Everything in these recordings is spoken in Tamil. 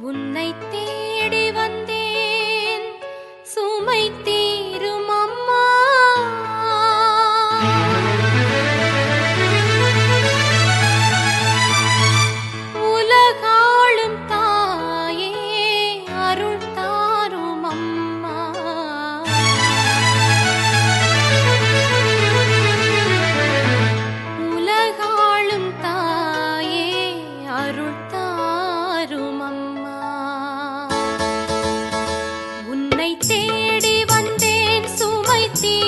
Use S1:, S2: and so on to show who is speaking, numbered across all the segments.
S1: உன்னை தேடி வந்தேன். சுமை ती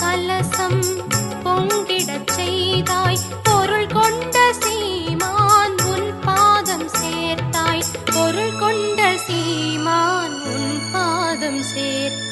S1: கலசம் பொங்கிடச் செய்தாய். பொருள் கொண்ட சீமான் உன் பாதம் சேர்த்தாய். பொருள் கொண்ட சீமான் உன் பாதம் சேர்த்தாய்.